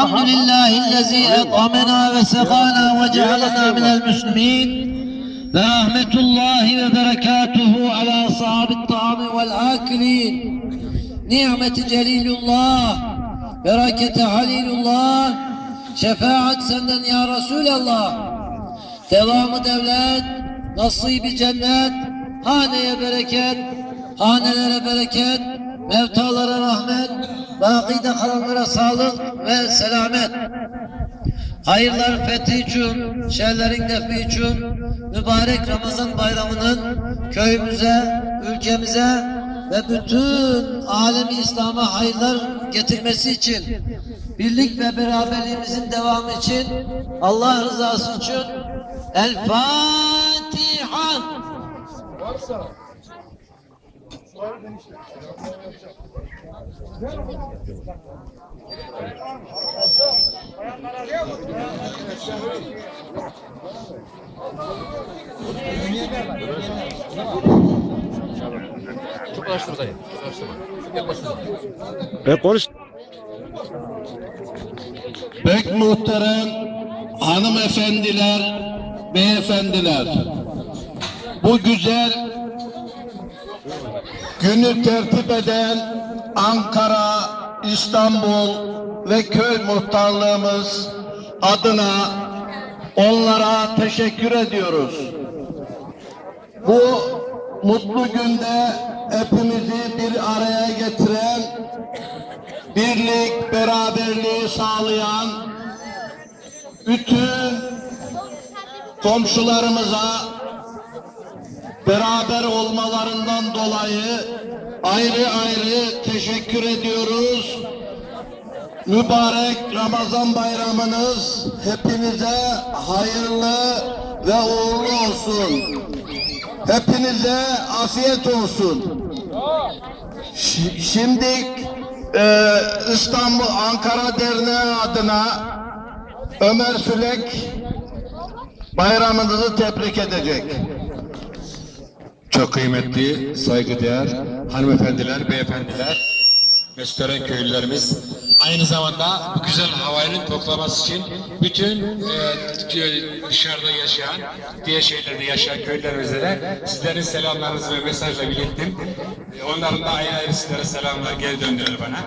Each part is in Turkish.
الحمد لله الذي أطعمنا وسقانا وجعلنا من المسلمين ورحمة الله وبركاته على أصحاب الطعام والآكلين نعمة جليل الله بركة حليل الله شفاعة سنن يا رسول الله devamı devlet, nasibi cennet, haneye bereket, hanelere bereket, mevtalara rahmet, bakide kalanlara sağlık ve selamet. Hayırlar fethi için, şerlerin defi için, mübarek Ramazan bayramının köyümüze, ülkemize ve bütün alemi İslam'a hayırlar getirmesi için, birlik ve beraberliğimizin devamı için, Allah rızası için El Fatiha. Çok araştır dayı. Çok araştırma. Yaklaştır. E konuş. Pek muhterem hanımefendiler, beyefendiler. Bu güzel günü tertip eden Ankara, İstanbul ve köy muhtarlığımız adına onlara teşekkür ediyoruz. Bu mutlu günde hepimizi bir araya getiren birlik, beraberliği sağlayan bütün komşularımıza beraber olmalarından dolayı ayrı ayrı teşekkür ediyoruz. Mübarek Ramazan bayramınız hepinize hayırlı ve uğurlu olsun. Hepinize afiyet olsun. Şimdi e, İstanbul Ankara Derneği adına Ömer Sülek bayramınızı tebrik edecek. Çok kıymetli, saygıdeğer hanımefendiler, beyefendiler, Mesuteren köylülerimiz. Aynı zamanda bu güzel havayının toplaması için bütün e, dışarıda yaşayan, diğer şehirlerde yaşayan köylülerimize de sizlerin selamlarınızı ve mesajla ilettim. E, Onların da ayrı ayrı sizlere selamlar geri döndüler bana.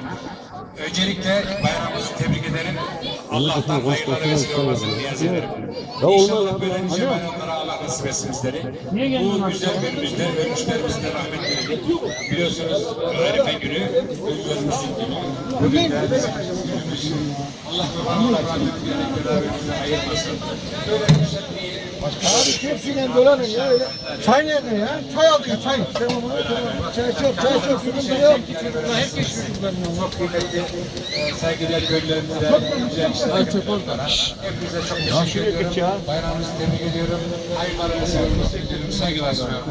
Öncelikle bayramımızı tebrik ederim. Allah'tan hayırlara vesile olmasını niyaz ederim. İnşallah böyle nice bayramlara Allah nasip etsin bizleri. Bu güzel günümüzde ölmüşlerimizden rahmet diledik. Biliyorsunuz Arife günü, ölülerimizin günü. Bugün de bizim günümüz. Allah babalarla rahmet diledik, ayırmasın. Böyle güzel bir Abi tepsiyle dolanın ya öyle. Çay nerede ya? Çay aldık ya çay. Tamam onu tamam. Çay çok çay çok sıkıntı yok. Hep geçiyor bunların çok kıymetli e, saygıdeğer köylülerimize güzel işler yapıyorlar. Hepinize çok teşekkür ediyorum. Bayramınızı tebrik ediyorum. Hayırlarınızı seviyorum. Bekliyorum. Saygılar sunuyorum.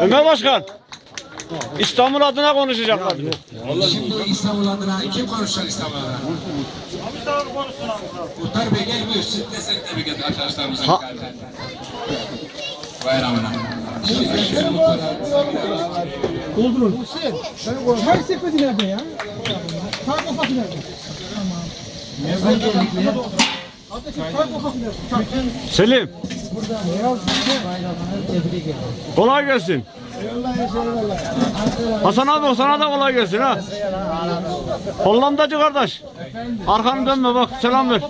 Ömer Başkan. İstanbul adına konuşacaklar. Şimdi İstanbul adına kim konuşacak İstanbul adına? Muhtar Bey gel destek tebrik edin arkadaşlarımıza. Ha- Bayramına. Şöyle Doldurun. Hüseyin. Sen koy. Çay sepeti nerede ya? Çay kafası nerede? Tamam. Selim. Kolay gelsin. Hasan abi sana da kolay gelsin ha. Hollandacı kardeş. Arkanı dönme bak selam ver.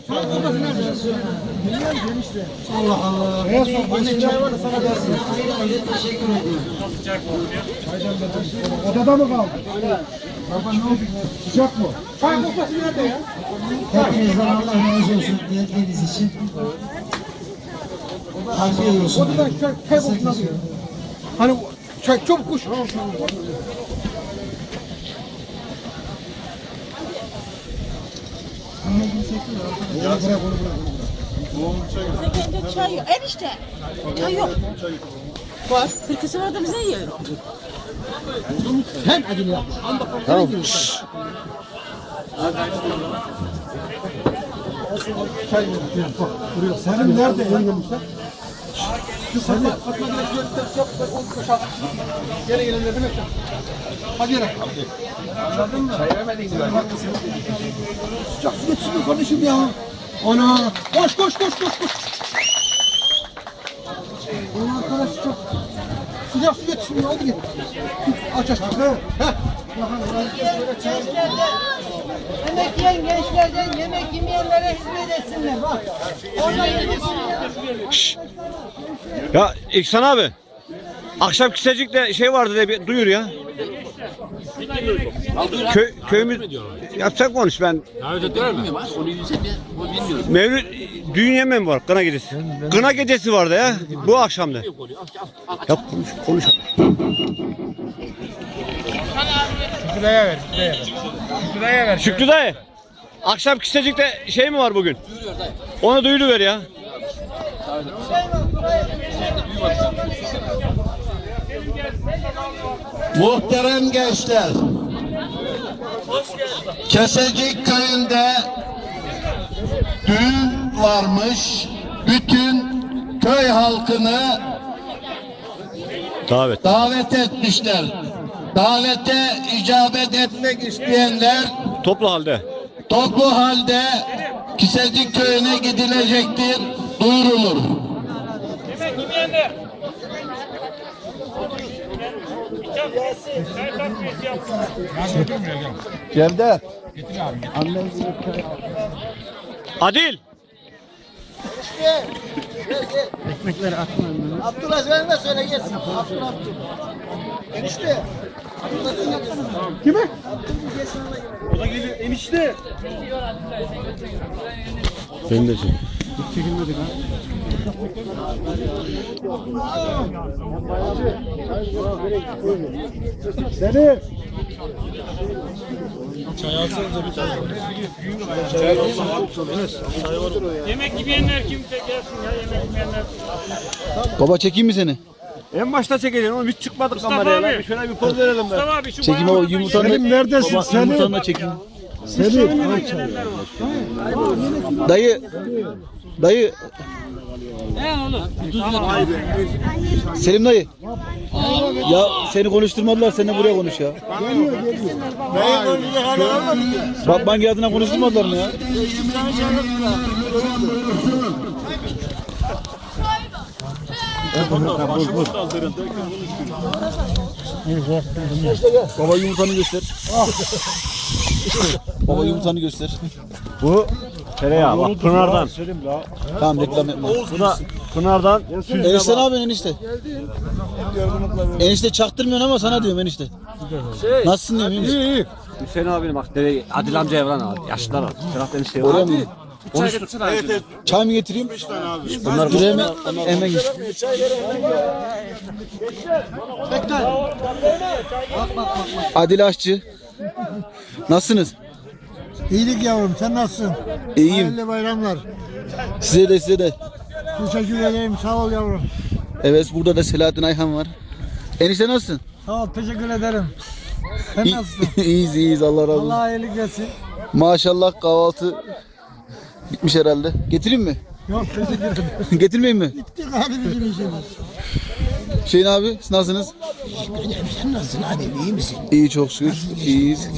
Beyaz sofrası çay var sana versin. Teşekkür ediyorum. Odada mı kaldı? Baba ne oldu? Sıcak mı? Çay kafası nerede ya? Hepinizden Allah razı olsun geldiğiniz için. Afiyet olsun. Odadan çay, diyor. Hani çay çok kuş. Bende çay yok. Enişte. Çay yok. Var. Kırkısı var da bize yiyor. Sen acele yapma. Tamam. Çay yok. Senin nerede? Yengemişler. Sen de Fatma direkt şöyle ters yap. Ben onu boşalt. Geri gelenleri de bekle. Hadi yere. Anladın mı? Çay vermedin mi? Sıcak su geçsin kardeşim ya. Ana. Koş koş koş koş koş. Ana arkadaş çok. Sıcak su geçsin. Hadi git. Aç aç. Heh. Yemek yiyen gençlerden yemek yemeyenlere hizmet etsinler. Bak. Orada yemek Ya İhsan abi. Akşam Kisecik'te şey vardı de bir duyur ya. Köy, köyümüz... Ya sen konuş ben. Davet ediyorlar mı? Onu. Mevlüt düğün yemeği mi var? Kına gecesi. Kına gecesi vardı ya. Bu akşamda. Ya konuş konuş. Şükrü dayı. Akşam Kisecik'te şey mi var bugün? Onu duyuruver ya. Muhterem gençler. Kesecik köyünde düğün varmış. Bütün köy halkını Davet. davet etmişler. Davete icabet etmek isteyenler Toplu halde. toplu halde Kisecik köyüne gidilecektir. Duyurulur. Cevdet. Adil. Abdullah sen de söyle gelsin. Abdullah. Enişte. Kime? O da geliyor. Enişte. Benim de şey. Seni. Yemek yemeyenler kimse gelsin ya yemek yemeyenler. Baba çekeyim mi seni? En başta çekelim oğlum hiç çıkmadık Mustafa kameraya. abi. Bir Şöyle bir poz verelim be. Mustafa abi şu Çekeyim o yumurtanı. Selim neredesin? Baba Selim. yumurtanı da çekeyim. Selim. Dayı. Dayı. Selim dayı. Ya seni konuşturmadılar. Sen de buraya konuş ya. Bak banki adına konuşturmadılar mı ya? Baba yumurtanı göster. Baba yumurtanı göster. Bu tereyağı bak Pınar'dan. Tamam reklam yapma. Bu da Pınar'dan. Enişte ne yapıyorsun enişte? Enişte çaktırmıyorsun ama sana diyorum enişte. Nasılsın diyorum iyi misin? Hüseyin abinin bak dere Adil amcaya falan al. Yaşlılar al. Serhat enişteye Oraya al. mı? Çay mı getireyim? Bunlar Dur hemen, hemen git. Adil Aşçı. Nasılsınız? İyilik yavrum sen nasılsın? İyiyim. Hayırlı bayramlar. Size de size de. Teşekkür ederim sağ ol yavrum. Evet burada da Selahattin Ayhan var. Enişte nasılsın? Sağ ol teşekkür ederim. Sen İyi- nasılsın? iyiyiz iyiyiz Allah razı olsun. Allah iyilik versin. Maşallah kahvaltı bitmiş herhalde. Getireyim mi? Yok teşekkür ederim. Getirmeyeyim mi? Bitti hadi bizim işimiz. Hüseyin abi siz nasılsınız? Sen nasılsın abi iyi misin? İyi çok şükür. İyiyiz.